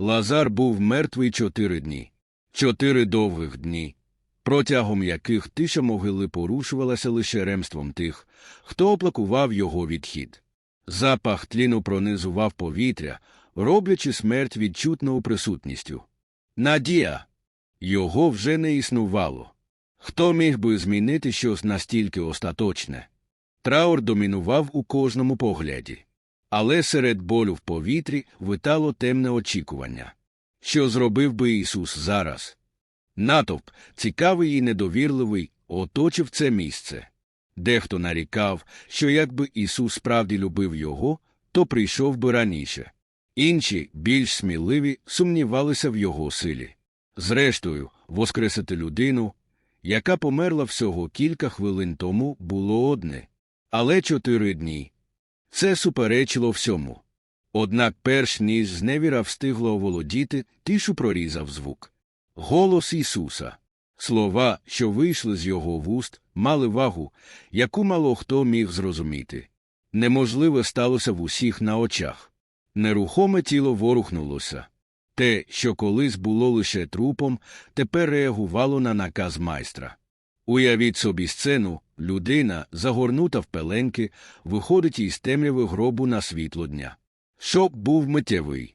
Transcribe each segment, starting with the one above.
Лазар був мертвий чотири дні, чотири довгих дні, протягом яких тиша могили порушувалася лише ремством тих, хто оплакував його відхід. Запах тліну пронизував повітря, роблячи смерть відчутною присутністю. Надія. Його вже не існувало. Хто міг би змінити щось настільки остаточне? Траур домінував у кожному погляді. Але серед болю в повітрі витало темне очікування. Що зробив би Ісус зараз? Натовп, цікавий і недовірливий, оточив це місце. Дехто нарікав, що якби Ісус справді любив його, то прийшов би раніше. Інші, більш сміливі, сумнівалися в його силі. Зрештою, воскресити людину, яка померла всього кілька хвилин тому, було одне. Але чотири дні. Це суперечило всьому. Однак, перш ніж зневіра встигло оволодіти, тишу прорізав звук. Голос Ісуса. Слова, що вийшли з його вуст, мали вагу, яку мало хто міг зрозуміти. Неможливе сталося в усіх на очах. Нерухоме тіло ворухнулося. Те, що колись було лише трупом, тепер реагувало на наказ майстра. Уявіть собі сцену, людина, загорнута в пеленки, виходить із темряви гробу на світло дня. Шок був миттєвий.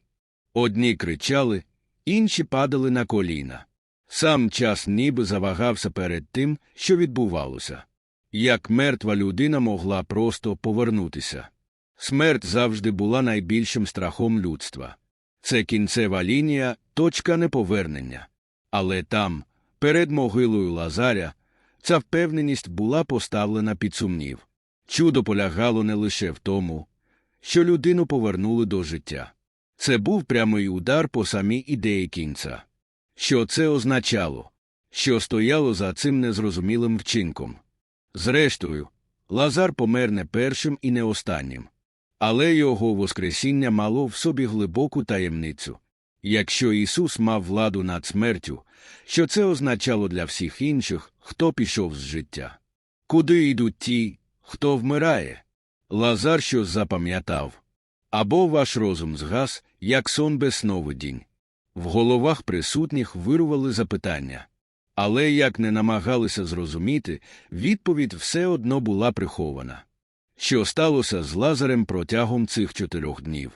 Одні кричали, інші падали на коліна. Сам час ніби завагався перед тим, що відбувалося. Як мертва людина могла просто повернутися. Смерть завжди була найбільшим страхом людства. Це кінцева лінія, точка неповернення. Але там, перед могилою Лазаря, ця впевненість була поставлена під сумнів. Чудо полягало не лише в тому, що людину повернули до життя. Це був прямий удар по самій ідеї кінця. Що це означало? Що стояло за цим незрозумілим вчинком? Зрештою, Лазар помер не першим і не останнім. Але його Воскресіння мало в собі глибоку таємницю. Якщо Ісус мав владу над смертю, що це означало для всіх інших, хто пішов з життя? Куди йдуть ті, хто вмирає? Лазар щось запам'ятав. Або ваш розум згас, як сон без сновидінь. В головах присутніх вирували запитання. Але як не намагалися зрозуміти, відповідь все одно була прихована. Що сталося з Лазарем протягом цих чотирьох днів?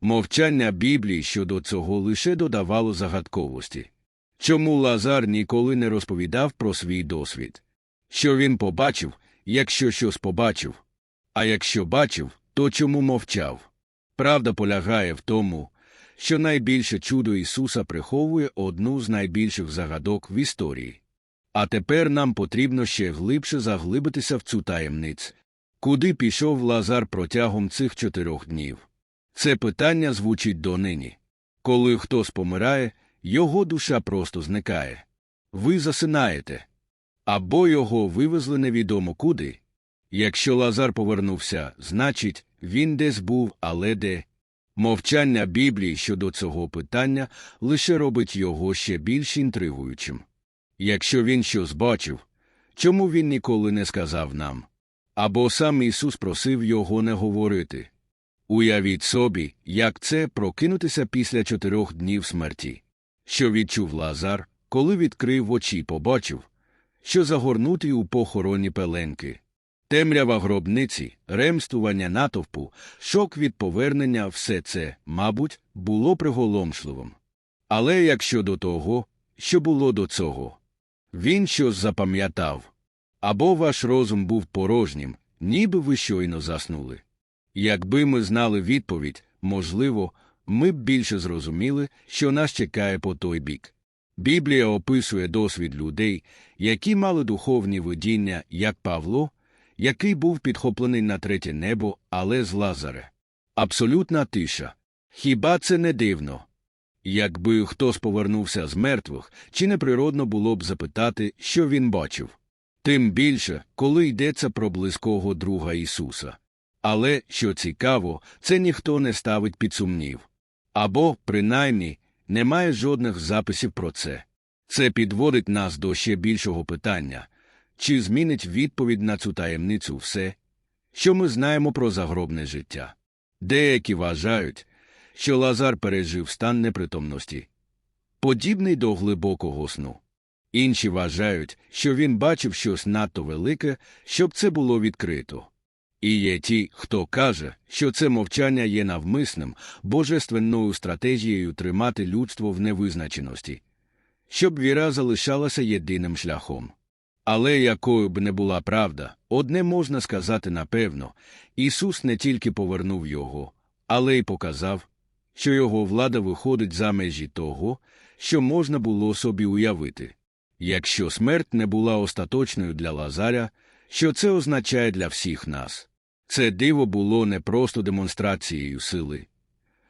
Мовчання Біблії щодо цього лише додавало загадковості. Чому Лазар ніколи не розповідав про свій досвід? Що він побачив, якщо щось побачив? А якщо бачив, то чому мовчав? Правда полягає в тому, що найбільше чудо Ісуса приховує одну з найбільших загадок в історії. А тепер нам потрібно ще глибше заглибитися в цю таємницю. Куди пішов Лазар протягом цих чотирьох днів? Це питання звучить донині. Коли хтось помирає, його душа просто зникає. Ви засинаєте. Або його вивезли невідомо куди. Якщо Лазар повернувся, значить, він десь був, але де. Мовчання Біблії щодо цього питання лише робить його ще більш інтригуючим. Якщо він щось бачив, чому він ніколи не сказав нам? Або сам Ісус просив його не говорити. Уявіть собі, як це прокинутися після чотирьох днів смерті. Що відчув Лазар, коли відкрив очі, побачив, що загорнутий у похоронні пеленки. Темрява гробниці, ремствування натовпу, шок від повернення все це, мабуть, було приголомшливим. Але якщо до того, що було до цього, він щось запам'ятав. Або ваш розум був порожнім, ніби ви щойно заснули. Якби ми знали відповідь, можливо, ми б більше зрозуміли, що нас чекає по той бік. Біблія описує досвід людей, які мали духовні видіння, як Павло, який був підхоплений на третє небо, але з Лазаре. Абсолютна тиша. Хіба це не дивно? Якби хтось повернувся з мертвих, чи неприродно було б запитати, що він бачив? Тим більше, коли йдеться про близького друга Ісуса. Але, що цікаво, це ніхто не ставить під сумнів. Або, принаймні, немає жодних записів про це. Це підводить нас до ще більшого питання чи змінить відповідь на цю таємницю все, що ми знаємо про загробне життя. Деякі вважають, що Лазар пережив стан непритомності, подібний до глибокого сну. Інші вважають, що він бачив щось надто велике, щоб це було відкрито. І є ті, хто каже, що це мовчання є навмисним, божественною стратегією тримати людство в невизначеності, щоб віра залишалася єдиним шляхом. Але якою б не була правда, одне можна сказати напевно Ісус не тільки повернув його, але й показав, що його влада виходить за межі того, що можна було собі уявити. Якщо смерть не була остаточною для Лазаря, що це означає для всіх нас? Це диво було не просто демонстрацією сили.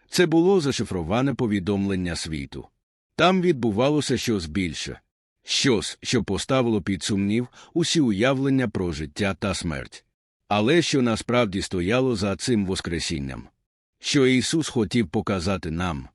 Це було зашифроване повідомлення світу. Там відбувалося щось більше, щось, що поставило під сумнів усі уявлення про життя та смерть. Але що насправді стояло за цим Воскресінням? Що Ісус хотів показати нам.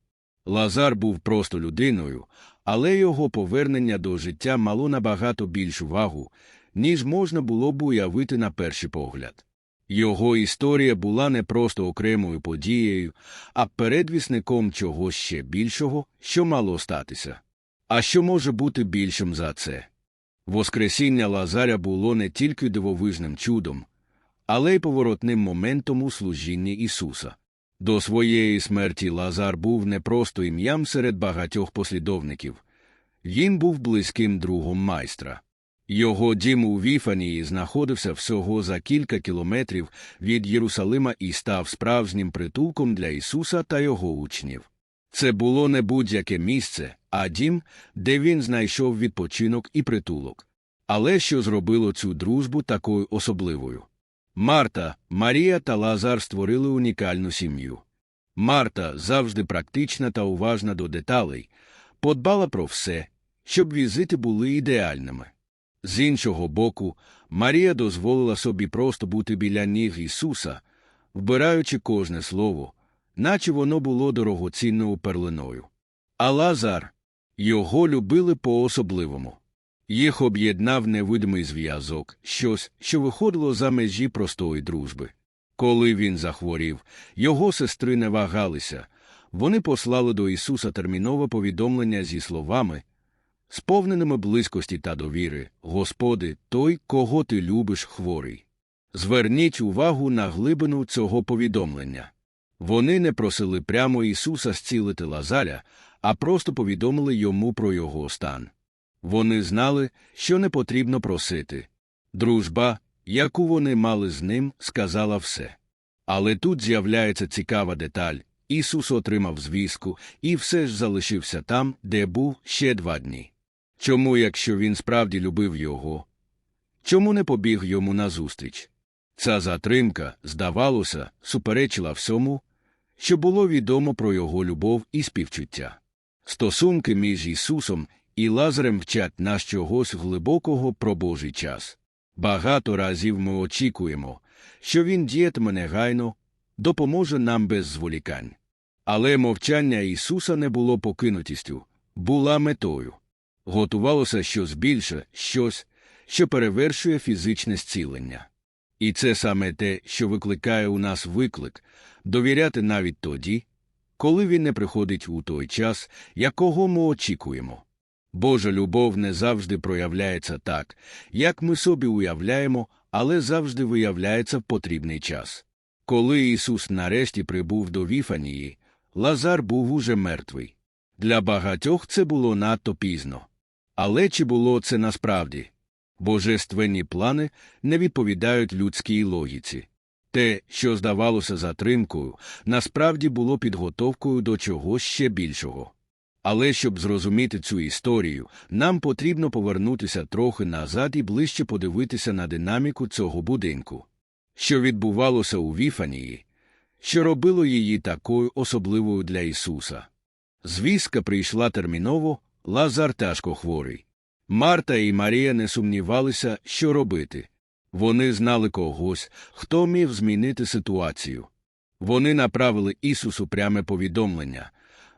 Лазар був просто людиною, але його повернення до життя мало набагато більшу вагу, ніж можна було б уявити на перший погляд. Його історія була не просто окремою подією, а передвісником чогось ще більшого, що мало статися. А що може бути більшим за це? Воскресіння Лазаря було не тільки дивовижним чудом, але й поворотним моментом у служінні Ісуса. До своєї смерті Лазар був не просто ім'ям серед багатьох послідовників, він був близьким другом майстра. Його дім у Віфанії знаходився всього за кілька кілометрів від Єрусалима і став справжнім притулком для Ісуса та його учнів. Це було не будь-яке місце, а дім, де він знайшов відпочинок і притулок. Але що зробило цю дружбу такою особливою? Марта, Марія та Лазар створили унікальну сім'ю. Марта, завжди практична та уважна до деталей, подбала про все, щоб візити були ідеальними. З іншого боку, Марія дозволила собі просто бути біля ніг Ісуса, вбираючи кожне слово, наче воно було дорогоцінною перлиною. А Лазар його любили по особливому. Їх об'єднав невидимий зв'язок, щось, що виходило за межі простої дружби. Коли він захворів, його сестри не вагалися. Вони послали до Ісуса термінове повідомлення зі словами, сповненими близькості та довіри, Господи, той, кого ти любиш, хворий. Зверніть увагу на глибину цього повідомлення. Вони не просили прямо Ісуса зцілити Лазаря, а просто повідомили йому про його стан. Вони знали, що не потрібно просити. Дружба, яку вони мали з ним, сказала все. Але тут з'являється цікава деталь Ісус отримав звістку і все ж залишився там, де був ще два дні. Чому, якщо він справді любив його? Чому не побіг йому назустріч? Ця затримка, здавалося, суперечила всьому, що було відомо про його любов і співчуття. Стосунки між Ісусом і Лазарем вчать нас чогось глибокого про Божий час. Багато разів ми очікуємо, що Він діятиме негайно, допоможе нам без зволікань. Але мовчання Ісуса не було покинутістю, була метою. Готувалося щось більше, щось, що перевершує фізичне зцілення. І це саме те, що викликає у нас виклик довіряти навіть тоді, коли він не приходить у той час, якого ми очікуємо. Божа любов не завжди проявляється так, як ми собі уявляємо, але завжди виявляється в потрібний час. Коли Ісус нарешті прибув до Віфанії, Лазар був уже мертвий. Для багатьох це було надто пізно. Але чи було це насправді? Божественні плани не відповідають людській логіці. Те, що здавалося затримкою, насправді було підготовкою до чогось ще більшого. Але щоб зрозуміти цю історію, нам потрібно повернутися трохи назад і ближче подивитися на динаміку цього будинку, що відбувалося у Віфанії, що робило її такою особливою для Ісуса. Звістка прийшла терміново, Лазар тяжко хворий. Марта і Марія не сумнівалися, що робити. Вони знали когось, хто міг змінити ситуацію. Вони направили Ісусу пряме повідомлення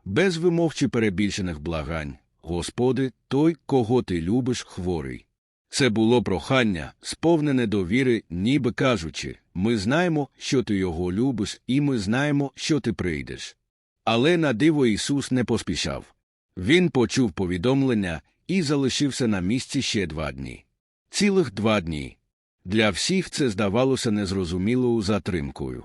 без вимов чи перебільшених благань Господи, той, кого ти любиш, хворий. Це було прохання, сповнене довіри, ніби кажучи ми знаємо, що ти його любиш, і ми знаємо, що ти прийдеш. Але на диво Ісус не поспішав. Він почув повідомлення і залишився на місці ще два дні. Цілих два дні. Для всіх це здавалося незрозумілою затримкою.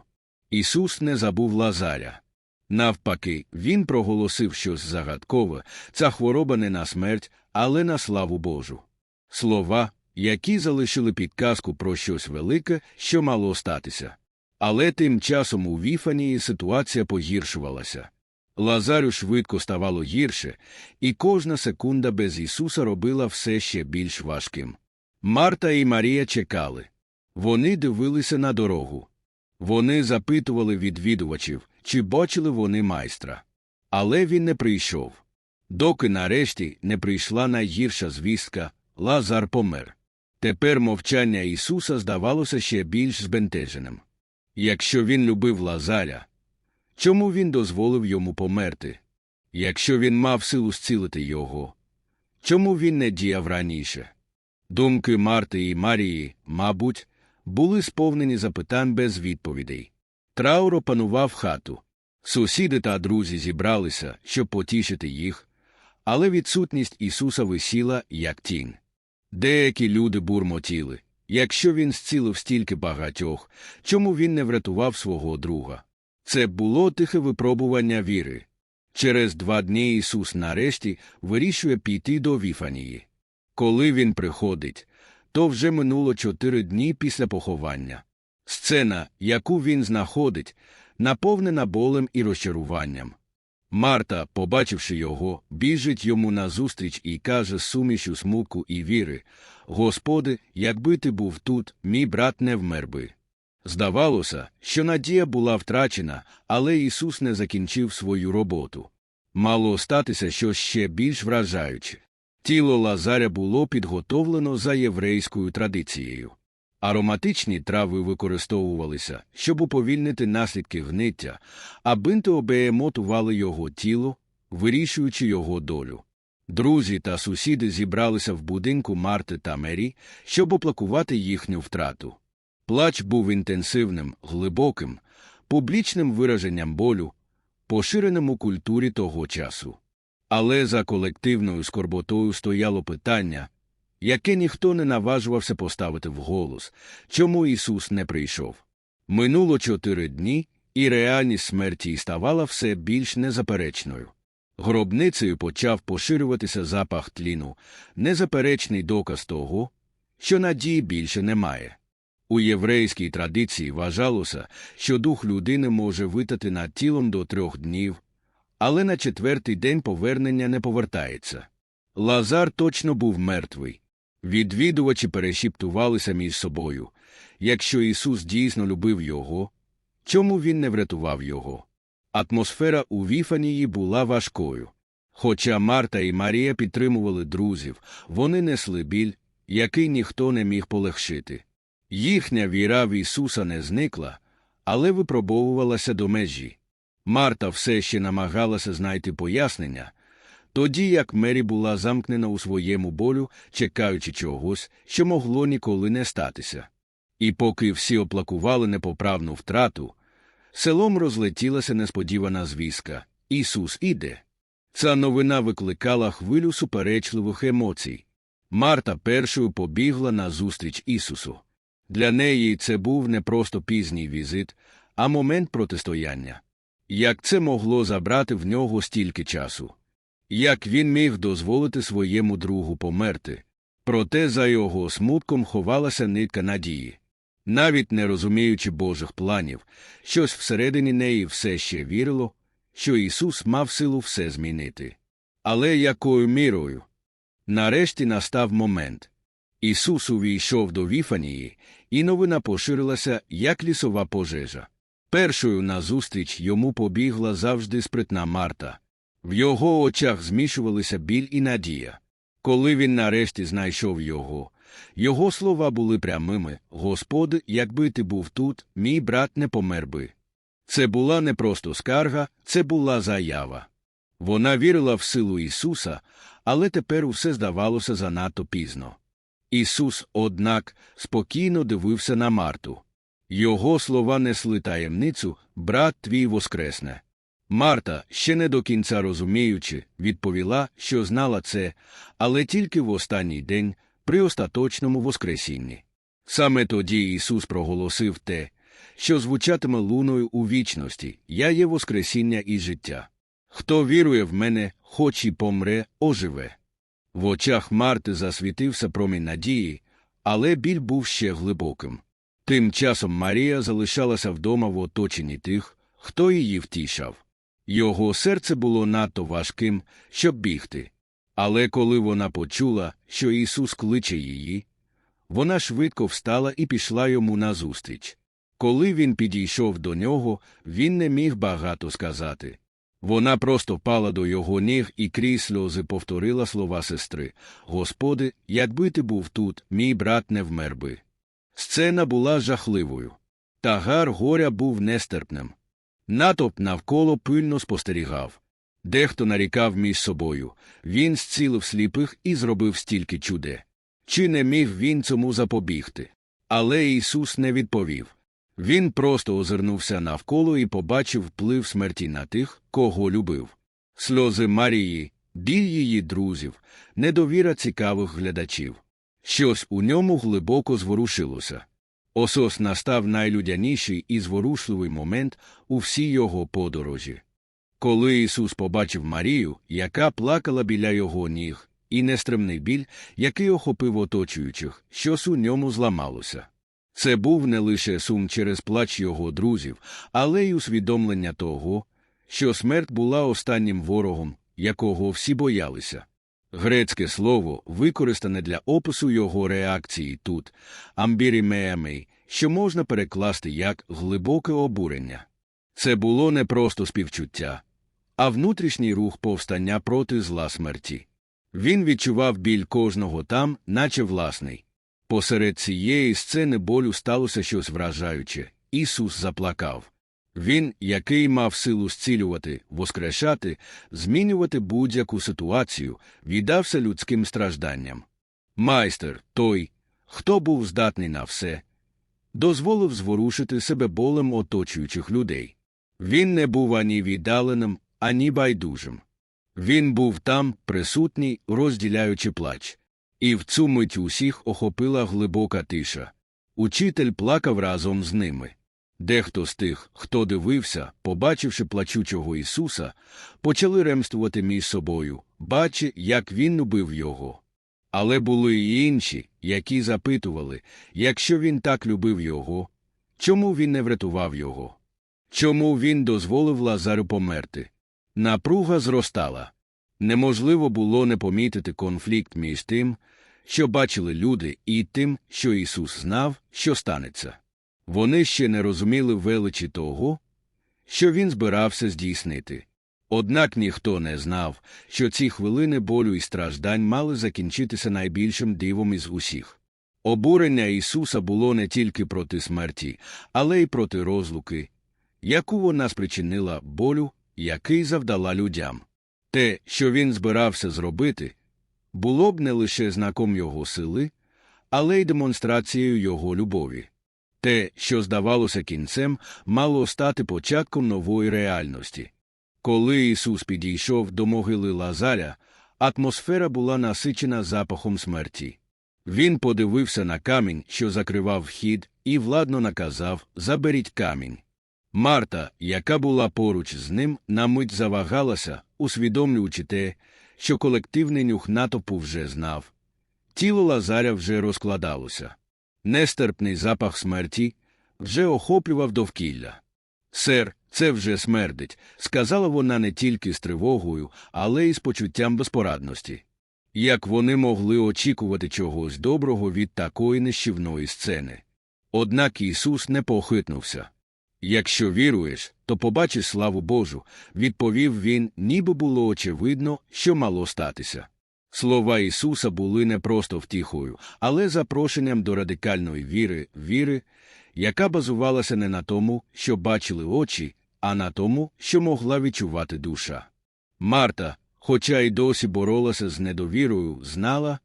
Ісус не забув Лазаря. Навпаки, він проголосив щось загадкове ця хвороба не на смерть, але на славу Божу. Слова, які залишили підказку про щось велике, що мало статися. Але тим часом у Віфанії ситуація погіршувалася. Лазарю швидко ставало гірше, і кожна секунда без Ісуса робила все ще більш важким. Марта і Марія чекали. Вони дивилися на дорогу. Вони запитували відвідувачів, чи бачили вони майстра. Але він не прийшов. Доки нарешті не прийшла найгірша звістка Лазар помер. Тепер мовчання Ісуса здавалося ще більш збентеженим. Якщо він любив Лазаря, чому він дозволив йому померти? Якщо він мав силу зцілити його, чому він не діяв раніше? Думки Марти і Марії, мабуть, були сповнені запитань без відповідей. Траур опанував хату. Сусіди та друзі зібралися, щоб потішити їх, але відсутність Ісуса висіла, як тінь. Деякі люди бурмотіли. Якщо він зцілив стільки багатьох, чому він не врятував свого друга? Це було тихе випробування віри. Через два дні Ісус нарешті вирішує піти до Віфанії. Коли він приходить, то вже минуло чотири дні після поховання. Сцена, яку він знаходить, наповнена болем і розчаруванням. Марта, побачивши його, біжить йому назустріч і каже з сумішю смуку і віри Господи, якби ти був тут, мій брат не вмер би. Здавалося, що надія була втрачена, але Ісус не закінчив свою роботу. Мало статися щось ще більш вражаюче. Тіло Лазаря було підготовлено за єврейською традицією. Ароматичні трави використовувалися, щоб уповільнити наслідки гниття, а бинти обеемотували його тіло, вирішуючи його долю. Друзі та сусіди зібралися в будинку Марти та Мері, щоб оплакувати їхню втрату. Плач був інтенсивним, глибоким, публічним вираженням болю, поширеним у культурі того часу. Але за колективною скорботою стояло питання, яке ніхто не наважувався поставити вголос, чому Ісус не прийшов. Минуло чотири дні, і реальність смерті ставала все більш незаперечною. Гробницею почав поширюватися запах тліну, незаперечний доказ того, що надії більше немає. У єврейській традиції вважалося, що дух людини може витати над тілом до трьох днів, але на четвертий день повернення не повертається. Лазар точно був мертвий. Відвідувачі перешіптувалися між собою. Якщо Ісус дійсно любив його, чому він не врятував його? Атмосфера у Віфанії була важкою. Хоча Марта і Марія підтримували друзів, вони несли біль, який ніхто не міг полегшити. Їхня віра в Ісуса не зникла, але випробовувалася до межі. Марта все ще намагалася знайти пояснення, тоді як Мері була замкнена у своєму болю, чекаючи чогось, що могло ніколи не статися. І поки всі оплакували непоправну втрату, селом розлетілася несподівана звістка Ісус іде. Ця новина викликала хвилю суперечливих емоцій. Марта першою побігла на зустріч Ісусу. Для неї це був не просто пізній візит, а момент протистояння. Як це могло забрати в нього стільки часу? Як він міг дозволити своєму другу померти? Проте за його смутком ховалася нитка надії. Навіть не розуміючи Божих планів, щось всередині неї все ще вірило, що Ісус мав силу все змінити. Але якою мірою? Нарешті настав момент. Ісус увійшов до Віфанії, і новина поширилася, як лісова пожежа. Першою назустріч йому побігла завжди спритна Марта. В його очах змішувалися біль і надія. Коли він нарешті знайшов його, його слова були прямими Господи, якби ти був тут, мій брат не помер би. Це була не просто скарга, це була заява. Вона вірила в силу Ісуса, але тепер усе здавалося занадто пізно. Ісус, однак, спокійно дивився на Марту. Його слова несли таємницю брат твій воскресне. Марта, ще не до кінця розуміючи, відповіла, що знала це, але тільки в останній день при остаточному Воскресінні. Саме тоді Ісус проголосив те, що звучатиме луною у вічності Я є Воскресіння і життя. Хто вірує в мене, хоч і помре, оживе. В очах Марти засвітився промінь надії, але біль був ще глибоким. Тим часом Марія залишалася вдома в оточенні тих, хто її втішав. Його серце було надто важким, щоб бігти. Але коли вона почула, що Ісус кличе її, вона швидко встала і пішла йому назустріч. Коли він підійшов до нього, він не міг багато сказати. Вона просто впала до його ніг і крізь сльози повторила слова сестри Господи, якби ти був тут, мій брат не вмер би. Сцена була жахливою. Тагар горя був нестерпним. Натовп навколо пильно спостерігав. Дехто нарікав між собою він зцілив сліпих і зробив стільки чуде. Чи не міг він цьому запобігти? Але Ісус не відповів. Він просто озирнувся навколо і побачив вплив смерті на тих, кого любив. Сльози Марії, біль її друзів, недовіра цікавих глядачів. Щось у ньому глибоко зворушилося. Осос настав найлюдяніший і зворушливий момент у всій його подорожі. Коли Ісус побачив Марію, яка плакала біля його ніг, і нестримний біль, який охопив оточуючих, щось у ньому зламалося. Це був не лише сум через плач його друзів, але й усвідомлення того, що смерть була останнім ворогом, якого всі боялися. Грецьке слово, використане для опису його реакції тут, амбірімеамей, що можна перекласти як глибоке обурення. Це було не просто співчуття, а внутрішній рух повстання проти зла смерті. Він відчував біль кожного там, наче власний. Посеред цієї сцени болю сталося щось вражаюче. Ісус заплакав. Він, який мав силу зцілювати, воскрешати, змінювати будь-яку ситуацію, віддався людським стражданням. Майстер, той, хто був здатний на все, дозволив зворушити себе болем оточуючих людей. Він не був ані віддаленим, ані байдужим. Він був там, присутній, розділяючи плач. І в цю мить усіх охопила глибока тиша. Учитель плакав разом з ними. Дехто з тих, хто дивився, побачивши плачучого Ісуса, почали ремствувати між собою, бачи, як він убив його. Але були й інші, які запитували, якщо він так любив його, чому він не врятував його? Чому він дозволив Лазару померти? Напруга зростала. Неможливо було не помітити конфлікт між тим, що бачили люди, і тим, що Ісус знав, що станеться. Вони ще не розуміли величі того, що він збирався здійснити. Однак ніхто не знав, що ці хвилини болю і страждань мали закінчитися найбільшим дивом із усіх. Обурення Ісуса було не тільки проти смерті, але й проти розлуки, яку вона спричинила болю, який завдала людям. Те, що він збирався зробити, було б не лише знаком його сили, але й демонстрацією його любові. Те, що здавалося кінцем, мало стати початком нової реальності. Коли Ісус підійшов до могили Лазаря, атмосфера була насичена запахом смерті. Він подивився на камінь, що закривав вхід, і владно наказав Заберіть камінь. Марта, яка була поруч з ним, на мить завагалася, усвідомлюючи те, що колективний нюх натовпу вже знав. Тіло Лазаря вже розкладалося. Нестерпний запах смерті вже охоплював довкілля. Сер, це вже смердить, сказала вона не тільки з тривогою, але й з почуттям безпорадності. Як вони могли очікувати чогось доброго від такої нищівної сцени. Однак Ісус не похитнувся. Якщо віруєш, то побачиш славу Божу, відповів він, ніби було очевидно, що мало статися. Слова Ісуса були не просто втіхою, але запрошенням до радикальної віри, віри, яка базувалася не на тому, що бачили очі, а на тому, що могла відчувати душа. Марта, хоча й досі боролася з недовірою, знала,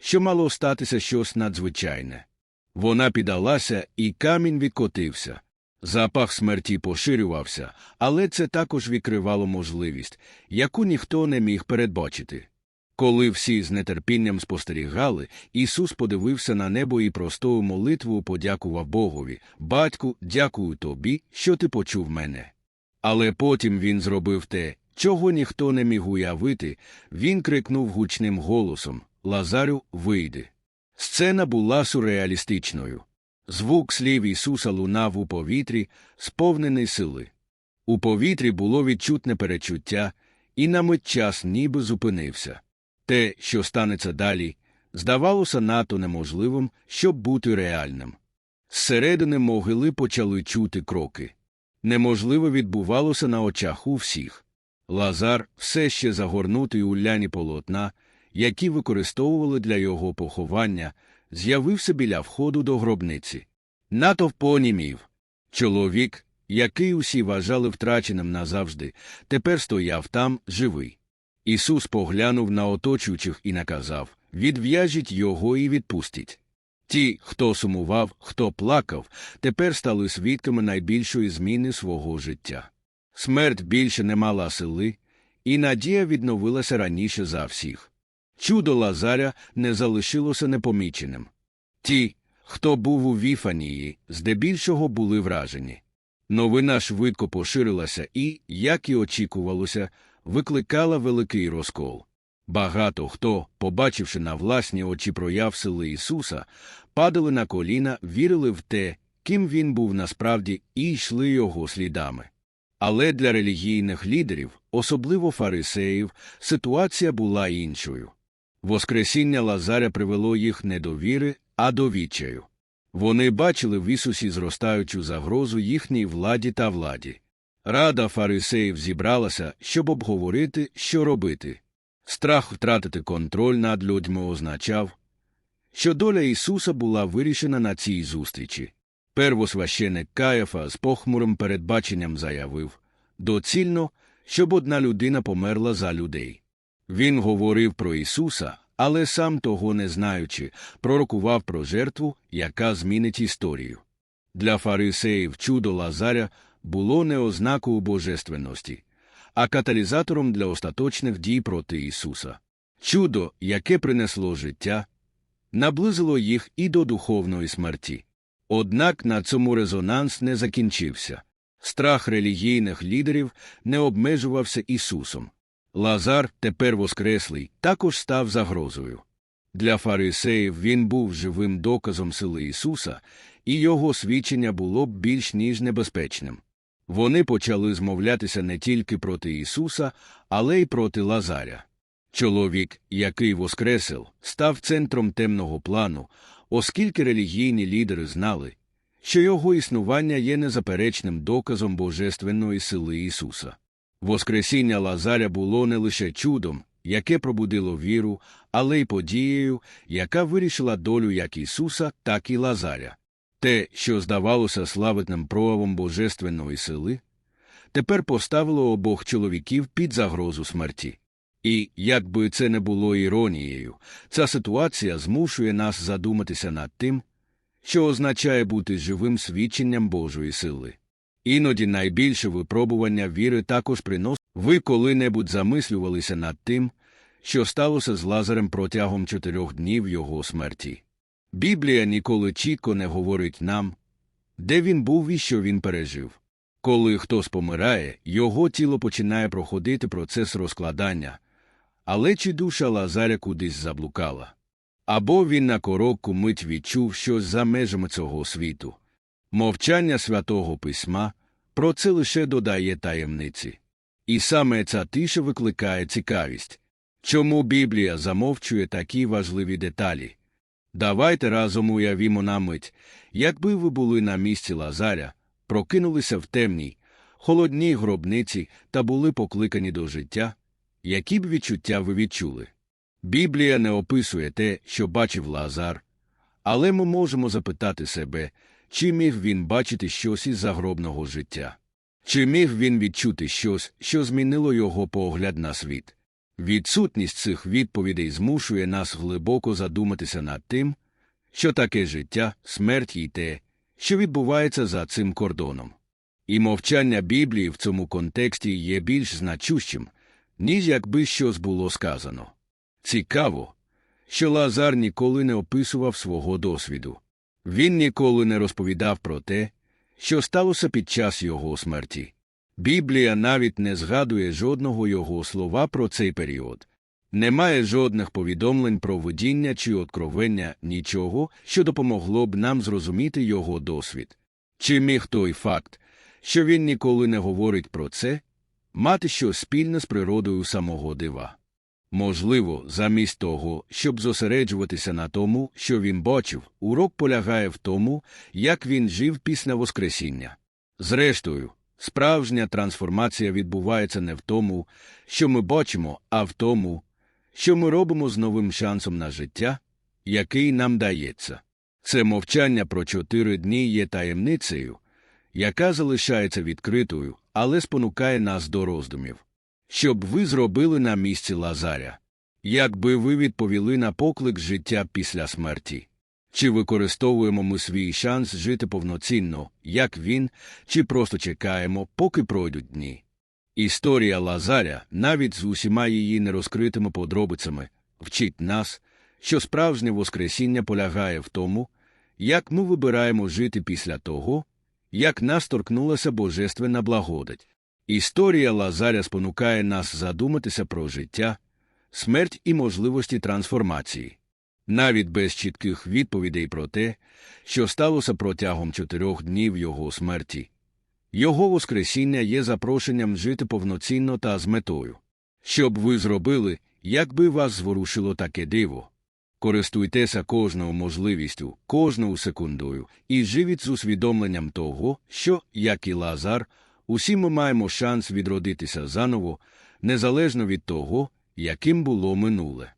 що мало статися щось надзвичайне. Вона піддалася, і камінь відкотився. Запах смерті поширювався, але це також відкривало можливість, яку ніхто не міг передбачити. Коли всі з нетерпінням спостерігали, Ісус подивився на небо і простою молитву подякував Богові Батьку, дякую тобі, що ти почув мене. Але потім він зробив те, чого ніхто не міг уявити, він крикнув гучним голосом Лазарю, вийди. Сцена була сюрреалістичною. Звук слів Ісуса лунав у повітрі, сповнений сили. У повітрі було відчутне перечуття, і на мить час ніби зупинився. Те, що станеться далі, здавалося надто неможливим, щоб бути реальним. Зсередини могили почали чути кроки. Неможливе відбувалося на очах у всіх. Лазар, все ще загорнутий у ляні полотна, які використовували для його поховання, з'явився біля входу до гробниці. Натовп понімів. Чоловік, який усі вважали втраченим назавжди, тепер стояв там живий. Ісус поглянув на оточуючих і наказав відв'яжіть його і відпустіть. Ті, хто сумував, хто плакав, тепер стали свідками найбільшої зміни свого життя. Смерть більше не мала сили, і надія відновилася раніше за всіх. Чудо Лазаря не залишилося непоміченим. Ті, хто був у Віфанії, здебільшого були вражені. Новина швидко поширилася і, як і очікувалося, викликала великий розкол. Багато хто, побачивши на власні очі прояв сили Ісуса, падали на коліна, вірили в те, ким він був насправді, і йшли його слідами. Але для релігійних лідерів, особливо фарисеїв, ситуація була іншою. Воскресіння Лазаря привело їх не до віри, а до відчаю. Вони бачили в Ісусі зростаючу загрозу їхній владі та владі. Рада фарисеїв зібралася, щоб обговорити, що робити. Страх втратити контроль над людьми означав, що доля Ісуса була вирішена на цій зустрічі. Первосвященик Каєфа з похмурим передбаченням заявив доцільно, щоб одна людина померла за людей. Він говорив про Ісуса, але сам того не знаючи, пророкував про жертву, яка змінить історію. Для фарисеїв чудо Лазаря було не ознакою божественності, а каталізатором для остаточних дій проти Ісуса. Чудо, яке принесло життя, наблизило їх і до духовної смерті. Однак на цьому резонанс не закінчився. Страх релігійних лідерів не обмежувався Ісусом. Лазар, тепер воскреслий, також став загрозою. Для фарисеїв він був живим доказом сили Ісуса, і його свідчення було б більш ніж небезпечним. Вони почали змовлятися не тільки проти Ісуса, але й проти Лазаря. Чоловік, який воскресив, став центром темного плану, оскільки релігійні лідери знали, що його існування є незаперечним доказом божественної сили Ісуса. Воскресіння Лазаря було не лише чудом, яке пробудило віру, але й подією, яка вирішила долю як Ісуса, так і Лазаря. Те, що здавалося славитним проявом божественної сили, тепер поставило обох чоловіків під загрозу смерті. І, якби це не було іронією, ця ситуація змушує нас задуматися над тим, що означає бути живим свідченням Божої сили. Іноді найбільше випробування віри також приносить. Ви коли-небудь замислювалися над тим, що сталося з Лазарем протягом чотирьох днів його смерті. Біблія ніколи чітко не говорить нам, де він був і що він пережив. Коли хтось помирає, його тіло починає проходити процес розкладання, але чи душа Лазаря кудись заблукала? Або він на коротку мить відчув щось за межами цього світу. Мовчання святого письма про це лише додає таємниці. І саме ця тиша викликає цікавість. Чому Біблія замовчує такі важливі деталі? Давайте разом уявімо на мить, якби ви були на місці Лазаря, прокинулися в темній, холодній гробниці та були покликані до життя, які б відчуття ви відчули. Біблія не описує те, що бачив Лазар, але ми можемо запитати себе, чи міг він бачити щось із загробного життя? Чи міг він відчути щось, що змінило його погляд на світ? Відсутність цих відповідей змушує нас глибоко задуматися над тим, що таке життя, смерть і те, що відбувається за цим кордоном. І мовчання Біблії в цьому контексті є більш значущим, ніж якби щось було сказано. Цікаво, що Лазар ніколи не описував свого досвіду. Він ніколи не розповідав про те, що сталося під час його смерті. Біблія навіть не згадує жодного його слова про цей період. Немає жодних повідомлень про видіння чи откровення, нічого, що допомогло б нам зрозуміти його досвід. Чи міг той факт, що він ніколи не говорить про це, мати щось спільне з природою самого дива? Можливо, замість того, щоб зосереджуватися на тому, що він бачив, урок полягає в тому, як він жив після Воскресіння. Зрештою, справжня трансформація відбувається не в тому, що ми бачимо, а в тому, що ми робимо з новим шансом на життя, який нам дається. Це мовчання про чотири дні є таємницею, яка залишається відкритою, але спонукає нас до роздумів. Щоб ви зробили на місці Лазаря? Якби ви відповіли на поклик життя після смерті? Чи використовуємо ми свій шанс жити повноцінно, як він, чи просто чекаємо, поки пройдуть дні? Історія Лазаря, навіть з усіма її нерозкритими подробицями, вчить нас, що справжнє Воскресіння полягає в тому, як ми вибираємо жити після того, як нас торкнулася божественна благодать. Історія Лазаря спонукає нас задуматися про життя, смерть і можливості трансформації. Навіть без чітких відповідей про те, що сталося протягом чотирьох днів його смерті. Його Воскресіння є запрошенням жити повноцінно та з метою. Щоб ви зробили, якби вас зворушило таке диво. Користуйтеся кожною можливістю, кожною секундою і живіть з усвідомленням того, що, як і Лазар, усі ми маємо шанс відродитися заново, незалежно від того, яким було минуле.